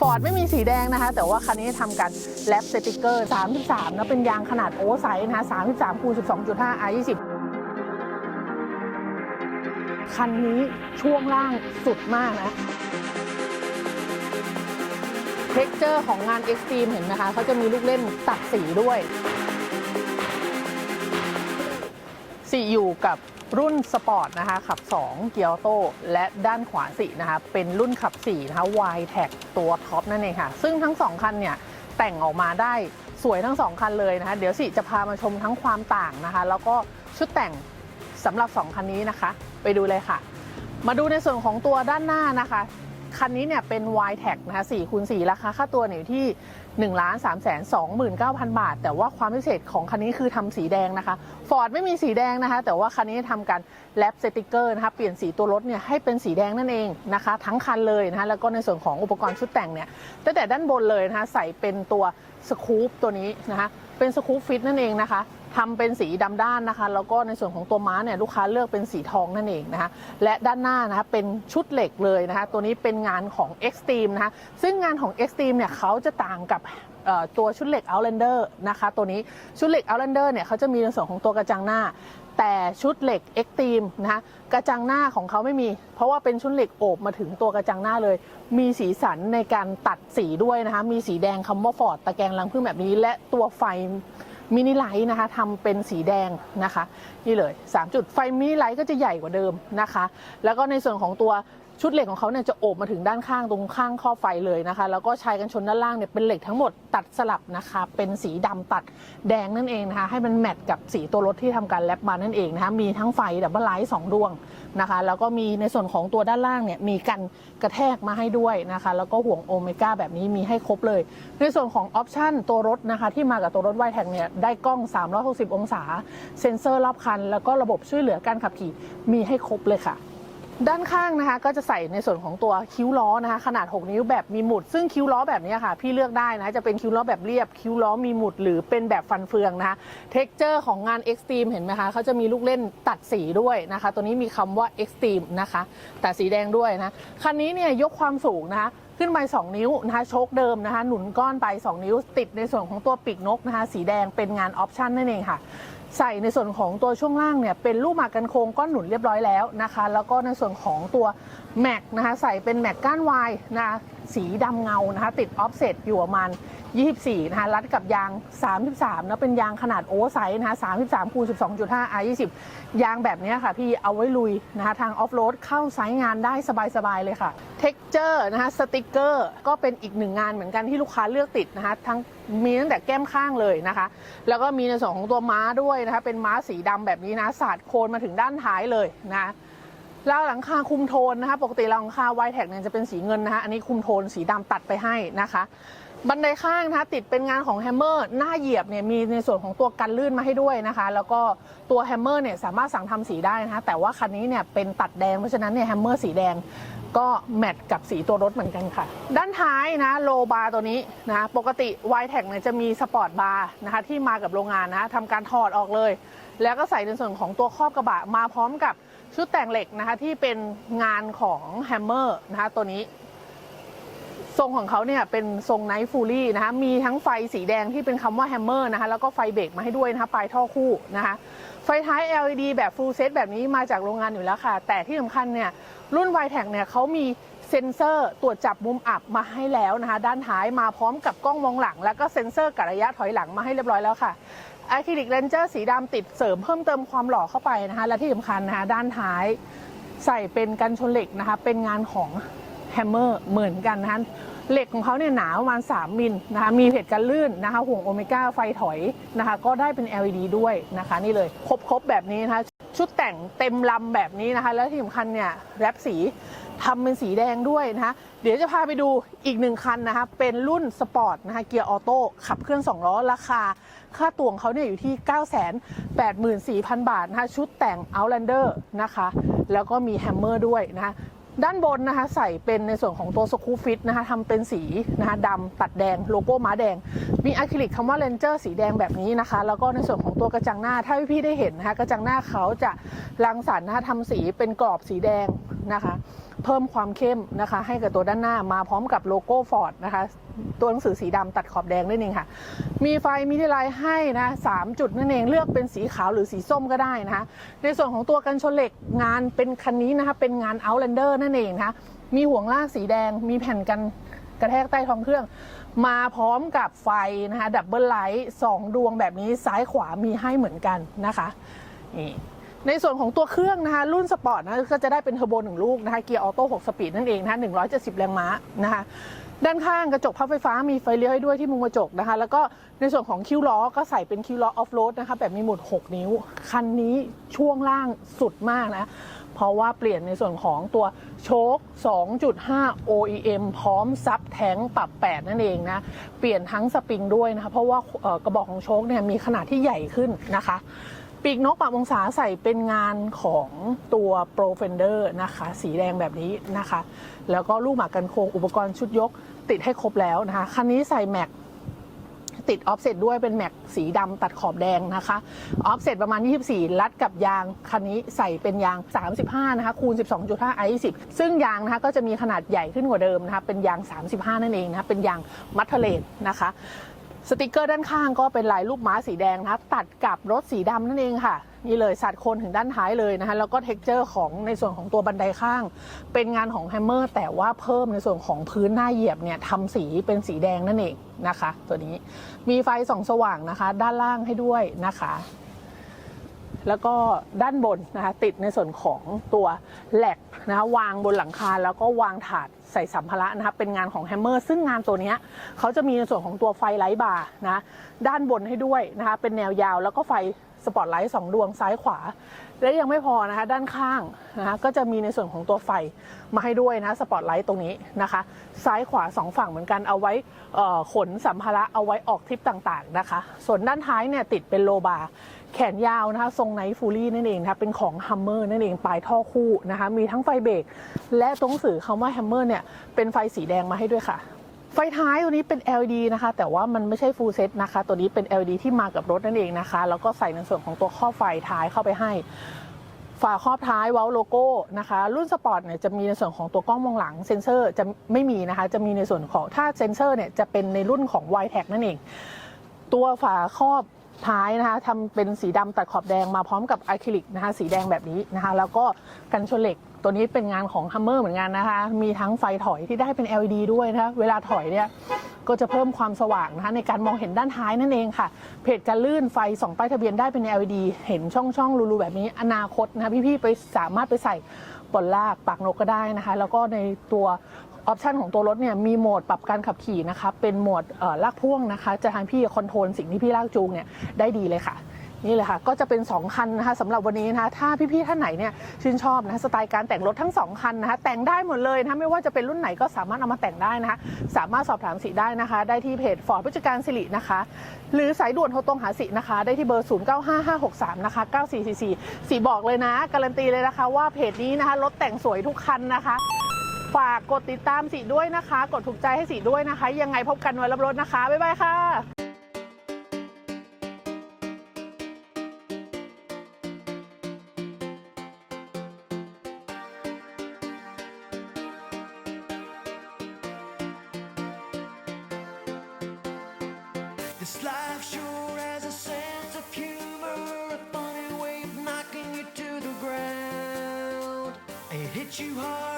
ฟอร์ดไม่มีสีแดงนะคะ แต่ว่าคันนี้ทำกันแลปสติกเกอร์ 33นะเป็นยางขนาดโอไซส์นะคะ33คูณ12.5 R 20 คันนี้ช่วงล่างสุดมากนะเท็กเจอร์ของงานเอ็กซ์ตรีมเห็นไหมคะเขาจะมีลูกเล่นตัดสีด้วยสีอยู่กับ รุ่นสปอร์ตนะคะขับ 2 เกียร์โต้และด้านขวาสีนะคะเป็นรุ่นขับ4นะคะ y t e c ตัวท็อปนั่นเองค่ะ ซึ่งทั้ง 2 คันเนี่ยแต่งออกมาได้สวยทั้ง 2 คันเลยนะคะ เดี๋ยวสิจะพามาชมทั้งความต่างนะคะ แล้วก็ชุดแต่งสำหรับ 2 คันนี้นะคะ ไปดูเลยค่ะ มาดูในส่วนของตัวด้านหน้านะคะ คันนี้เนี่ยเป็น y t e c นะคะ4คูณ4ราคาค่าตัวอยู่ที่ 1 3 2 9 0 0 0 บาท แต่ว่าความพิเศษของคันนี้คือทำสีแดงนะคะ ฟอร์ดไม่มีสีแดงนะคะ แต่ว่าคันนี้ทำการแลปสติกเกอร์นะคะเปลี่ยนสีตัวรถเนี่ยให้เป็นสีแดงนั่นเองนะคะ ทั้งคันเลยนะคะแล้วก็ในส่วนของอุปกรณ์ชุดแต่งเนี่ยตั้งแต่ด้านบนเลยนะคะใส่เป็นตัวสคูปตัวนี้นะคะเป็นสคูปฟิตนั่นเองนะคะ ทำเป็นสีดำด้านนะคะ แล้วก็ในส่วนของตัวม้าเนี่ยลูกค้าเลือกเป็นสีทองนั่นเองนะคะ และด้านหน้านะคะเป็นชุดเหล็กเลยนะคะ ตัวนี้เป็นงานของ Extreme นะคะ ซึ่งงานของ Extreme เนี่ยเขาจะต่างกับตัวชุดเหล็ก Outlander นะคะ ตัวนี้ชุดเหล็ก Outlander เนี่ยเขาจะมีในส่วนของตัวกระจังหน้า แต่ชุดเหล็ก Extreme นะคะกระจังหน้าของเขาไม่มี เพราะว่าเป็นชุดเหล็กโอบมาถึงตัวกระจังหน้าเลย มีสีสันในการตัดสีด้วยนะคะ มีสีแดงคำว่าฟอร์ดตะแกรงรังพึ่งแบบนี้ และตัวไฟ มินิไลท์นะคะทำเป็นสีแดงนะคะ นี่เลย 3 จุดไฟมินิไลท์ก็จะใหญ่กว่าเดิมนะคะ แล้วก็ในส่วนของตัว ชุดเหล็กของเขาเนี่ยจะโอบมาถึงด้านข้างตรงข้างข้อไฟเลยนะคะ แล้วก็ชายกันชนด้านล่างเนี่ยเป็นเหล็กทั้งหมดตัดสลับนะคะ เป็นสีดำตัดแดงนั่นเองนะคะ ให้มันแมทกับสีตัวรถที่ทำการแลปมานั่นเองนะคะมีทั้งไฟดับเบิลไลท์สองดวงนะคะ แล้วก็มีในส่วนของตัวด้านล่างเนี่ยมีกันกระแทกมาให้ด้วยนะคะ แล้วก็ห่วงโอเมก้าแบบนี้มีให้ครบเลย ในส่วนของออปชันตัวรถนะคะ ที่มากับตัวรถไวแท็กเนี่ยได้กล้อง 360 องศา เซ็นเซอร์รอบคัน แล้วก็ระบบช่วยเหลือการขับขี่มีให้ครบเลยค่ะ ด้านข้างนะคะก็จะใส่ในส่วนของตัวคิ้วล้อนะคะ ขนาด 6 นิ้วแบบมีหมุด ซึ่งคิ้วล้อแบบนี้ค่ะ พี่เลือกได้นะจะเป็นคิ้วล้อแบบเรียบ คิ้วล้อมีหมุด หรือเป็นแบบฟันเฟืองนะคะเท็กเจอร์ของงาน Extreme เห็นไหมคะเขาจะมีลูกเล่นตัดสีด้วยนะคะ ตัวนี้มีคำว่า Extreme นะคะ แต่สีแดงด้วยนะคันนี้เนี่ยยกความสูงนะคะ ขึ้นไป 2 นิ้วนะคะโชคเดิมนะคะ หนุนก้อนไป 2 นิ้ว ติดในส่วนของตัวปีกนกนะคะ สีแดงเป็นงานออปชันนั่นเองค่ะ ใส่ในส่วนของตัวช่วงล่างเนี่ยเป็นลูกหมากกันโค้งก้อนหนุนเรียบร้อยแล้วนะคะ แล้วก็ในส่วนของตัวแม็กนะคะ ใส่เป็นแม็กก้านวายนะคะ สีดำเงานะคะติดออฟเซตอยู่ประมาณ 24 นะคะรัดกับยาง 33นะเป็นยางขนาดโอเวอร์ไซส์นะคะ33คูณ12.5 R 20 ยางแบบนี้ค่ะพี่เอาไว้ลุยนะคะทางออฟโรดเข้าไซส์งานได้สบาย ๆ เลยค่ะเท็กเจอร์นะคะสติกเกอร์ก็เป็นอีกหนึ่งงานเหมือนกันที่ลูกค้าเลือกติดนะคะทั้งมีตั้งแต่แก้มข้างเลยนะคะ แล้วก็มีในส่วนของตัวม้าด้วยนะคะเป็นม้าสีดำแบบนี้นะสาดโคนมาถึงด้านท้ายเลยนะ แล้วหลังคาคุมโทนนะคะ ปกติหลังคาไวแท็กเนี่ยจะเป็นสีเงินนะคะ อันนี้คุมโทนสีดำตัดไปให้นะคะ บันไดข้างนะคะ ติดเป็นงานของแฮมเมอร์หน้าเหยียบเนี่ยมีในส่วนของตัวกันลื่นมาให้ด้วยนะคะ แล้วก็ตัวแฮมเมอร์เนี่ยสามารถสั่งทำสีได้นะคะ แต่ว่าคันนี้เนี่ยเป็นตัดแดงเพราะฉะนั้นเนี่ยแฮมเมอร์สีแดงก็แมทกับสีตัวรถเหมือนกันค่ะ ด้านท้ายนะโลบาร์ตัวนี้นะปกติ y t e c เนี่ยจะมีสปอร์ตบาร์นะคะที่มากับโรงงานนะทำการถอดออกเลย แล้วก็ใส่ในส่วนของตัวครอบกระบะมาพร้อมกับ ชุดแต่งเหล็กนะคะที่เป็นงานของแฮมเมอร์นะคะตัวนี้ ทรงของเขาเนี่ยเป็นทรงไนท์ฟูลี่นะคะมีทั้งไฟสีแดงที่เป็นคำว่าแฮมเมอร์นะคะแล้วก็ไฟเบรกมาให้ด้วยนะคะปลายท่อคู่นะคะไฟท้าย LED แบบ full set แบบนี้มาจากโรงงานอยู่แล้วค่ะ แต่ที่สำคัญเนี่ยรุ่น y t e c เนี่ยเขามีเซ็นเซอร์ตรวจจับมุมอับมาให้แล้วนะคะ ด้านท้ายมาพร้อมกับกล้องมองหลัง แล้วก็เซ็นเซอร์กระยะถอยหลังมาให้เรียบร้อยแล้วค่ะ อะคริลิกเลนเจอร์สีดำติดเสริมเพิ่มเติมความหล่อเข้าไปนะคะ และที่สำคัญนะคะด้านท้ายใส่เป็นกันชนเหล็กนะคะ เป็นงานของแฮมเมอร์เหมือนกันนะคะเหล็กของเขาเนี่ยหนาประมาณ 3 มิลนะคะมีเพจกันลื่นนะคะห่วงโอเมก้าไฟถอยนะคะก็ได้เป็น LED ด้วยนะคะ นี่เลยครบๆแบบนี้นะคะชุดแต่งเต็มลำแบบนี้นะคะ แล้วที่สำคัญเนี่ยแรปสี ทำเป็นสีแดงด้วยนะคะเดี๋ยวจะพาไปดูอีกหนึ่งคันนะคะเป็นรุ่นสปอร์ตนะคะเกียร์ออโต้ขับเคลื่อน2ล้อราคา ค่าตัวของเขาเนี่ยอยู่ที่ 984,000 บาทนะคะชุดแต่ง Outlander นะคะแล้วก็มีแฮมเมอร์ด้วยนะคะด้านบนนะคะใส่เป็นในส่วนของตัวสกูฟิตนะคะทำเป็นสีนะคะดำตัดแดงโลโก้ม้าแดง มีอะคริลิกคำว่าเลนเจอร์สีแดงแบบนี้นะคะ แล้วก็ในส่วนของตัวกระจังหน้าถ้าพี่ได้เห็นนะคะกระจังหน้าเขาจะรังสรรค์นะคะทำสีเป็นกรอบสีแดงนะคะ เพิ่มความเข้มนะคะ ให้กับตัวด้านหน้ามาพร้อมกับโลโก้ฟอร์ดนะคะ ตัวหนังสือสีดำตัดขอบแดงนั่นเองค่ะ มีไฟมินิไลท์ให้นะสามจุดนั่นเองเลือกเป็นสีขาวหรือสีส้มก็ได้นะคะ ในส่วนของตัวกันชนเหล็กงานเป็นคันนี้นะคะ เป็นงาน Outlander นั่นเองนะคะมีห่วงล่ากสีแดงมีแผ่นกันกระแทกใต้ท้องเครื่อง มาพร้อมกับไฟนะคะดับเบิลไลท์สองดวงแบบนี้ซ้ายขวามีให้เหมือนกันนะคะนี่ ในส่วนของตัวเครื่องนะคะรุ่นสปอร์ตนะก็จะได้เป็นเทอร์โบหนึ่งลูกนะคะเกียร์ออโต้6สปีดนั่นเองนะคะ170 แรงม้านะคะด้านข้างกระจกพับไฟฟ้ามีไฟเลี้ยวให้ด้วยที่มุมกระจกนะคะ แล้วก็ในส่วนของคิ้วล้อก็ใส่เป็นคิ้วล้อออฟโรดนะคะแบบมีหมุด 6 นิ้ว คันนี้ช่วงล่างสุดมากนะ เพราะว่าเปลี่ยนในส่วนของตัวโชค 2.5 OEM พร้อมซับแท้งปรับ 8 นั่นเองนะ เปลี่ยนทั้งสปริงด้วยนะคะ เพราะว่ากระบอกของโชคเนี่ยมีขนาดที่ใหญ่ขึ้นนะคะ ปีกนกปรับองศาใส่เป็นงานของตัว Pro Fender นะคะ สีแดงแบบนี้นะคะ แล้วก็ลูกหมากกันโครงอุปกรณ์ชุดยกติดให้ครบแล้วนะคะ คันนี้ใส่แม็กติดออฟเซตด้วยเป็นแม็กสีดำตัดขอบแดงนะคะออฟเซตประมาณ 24 ลัดกับยาง คันนี้ใส่เป็นยาง 35 นะคะ คูณ 12.5 i 10ซึ่งยางนะคะก็จะมีขนาดใหญ่ขึ้นกว่าเดิมนะคะ เป็นยาง 35 นั่นเองนะคะ เป็นยางมัทเทเลนนะคะ สติกเกอร์ด้านข้างก็เป็นลายรูปม้าสีแดงนะตัดกับรถสีดำนั่นเองค่ะ นี่เลยสัดโคนถึงด้านท้ายเลยนะคะแล้วก็เท็กเจอร์ของในส่วนของตัวบันไดข้าง เป็นงานของแฮมเมอร์แต่ว่าเพิ่มในส่วนของพื้นหน้าเหยียบเนี่ยทำสีเป็นสีแดงนั่นเองนะคะ ตัวนี้มีไฟส่องสว่างนะคะ ด้านล่างให้ด้วยนะคะ แล้วก็ด้านบนนะคะติดในส่วนของตัวแหลกนะคะวางบนหลังคาแล้วก็วางถาด ใส่สัมภาระนะคะเป็นงานของแฮมเมอร์ซึ่งงานตัวนี้เขาจะมีในส่วนของตัวไฟไลท์บาร์นะด้านบนให้ด้วยนะคะเป็นแนวยาวแล้วก็ไฟ สปอตไลท์สองดวงซ้ายขวา และยังไม่พอนะคะด้านข้างนะคะก็จะมีในส่วนของตัวไฟมาให้ด้วยนะสปอตไลท์ตรงนี้นะคะ ซ้ายขวาสองฝั่งเหมือนกันเอาไว้ขนสัมภาระเอาไว้ออกทริปต่างๆนะคะ ส่วนด้านท้ายเนี่ยติดเป็นโลบาร์แขนยาวนะคะ ทรงไนท์ฟูลี่นั่นเองนะคะเป็นของฮัมเมอร์นั่นเองปลายท่อคู่นะคะ มีทั้งไฟเบรกและตรงหนังสือคำว่าแฮมเมอร์เนี่ยเป็นไฟสีแดงมาให้ด้วยค่ะ ไฟท้ายตัวนี้เป็น LED นะคะ แต่ว่ามันไม่ใช่ full set นะคะ ตัวนี้เป็น LED ที่มากับรถนั่นเองนะคะ แล้วก็ใส่ในส่วนของตัวข้อบไฟท้ายเข้าไปให้ ฝาครอบท้ายเว้าโลโก้นะคะ รุ่นสปอร์ตเนี่ยจะมีในส่วนของตัวกล้องมองหลังเซนเซอร์จะไม่มีนะคะ จะมีในส่วนของถ้าเซนเซอร์เนี่ยจะเป็นในรุ่นของ y t e c นั่นเอง ตัวฝาครอบ ท้ายนะคะทำเป็นสีดำตัดขอบแดงมาพร้อมกับอะคริลิกนะคะสีแดงแบบนี้นะคะ แล้วก็กันชนเหล็กตัวนี้เป็นงานของ Hummer เหมือนกันนะคะ มีทั้งไฟถอยที่ได้เป็น LED ด้วยนะคะเวลาถอยเนี่ยก็จะเพิ่มความสว่างนะคะในการมองเห็นด้านท้ายนั่นเองค่ะ เพจกาลื่นไฟสองป้ายทะเบียนได้เป็น LED เห็นช่องช่องรูๆแบบนี้อนาคตนะคะพี่ๆไปสามารถไปใส่บนลากปากนกก็ได้นะคะ แล้วก็ในตัว ออปชันของตัวรถเนี่ยมีโหมดปรับการขับขี่นะคะเป็นโหมดลากพ่วงนะคะจะทำให้พี่คอนโทรลสิ่งที่พี่ลากจูงเนี่ยได้ดีเลยค่ะนี่เลยค่ะ ก็จะเป็น 2 คันนะคะสำหรับวันนี้นะคะ ถ้าพี่ๆท่านไหนเนี่ยชื่นชอบนะคะสไตล์การแต่งรถทั้ง 2 คันนะคะ แต่งได้หมดเลยนะคะไม่ว่าจะเป็นรุ่นไหนก็สามารถเอามาแต่งได้นะคะ สามารถสอบถามสิได้นะคะ ได้ที่เพจฟอร์ดผู้จัดการสิรินะคะ หรือสายด่วนโทรตรงหาสินะคะ ได้ที่เบอร์ 095563นะคะ9444สีบอกเลยนะ การันตีเลยนะคะว่าเพจนี้นะคะรถแต่งสวยทุกคันนะคะ ฝากกดติดตามสิด้วยนะคะ กดถูกใจให้สิด้วยนะคะ ยังไงพบกันวันรับรถนะคะ บ๊ายบายค่ะ This life sure has a sense of humor, a funny way of knocking you to the ground. It hits you hard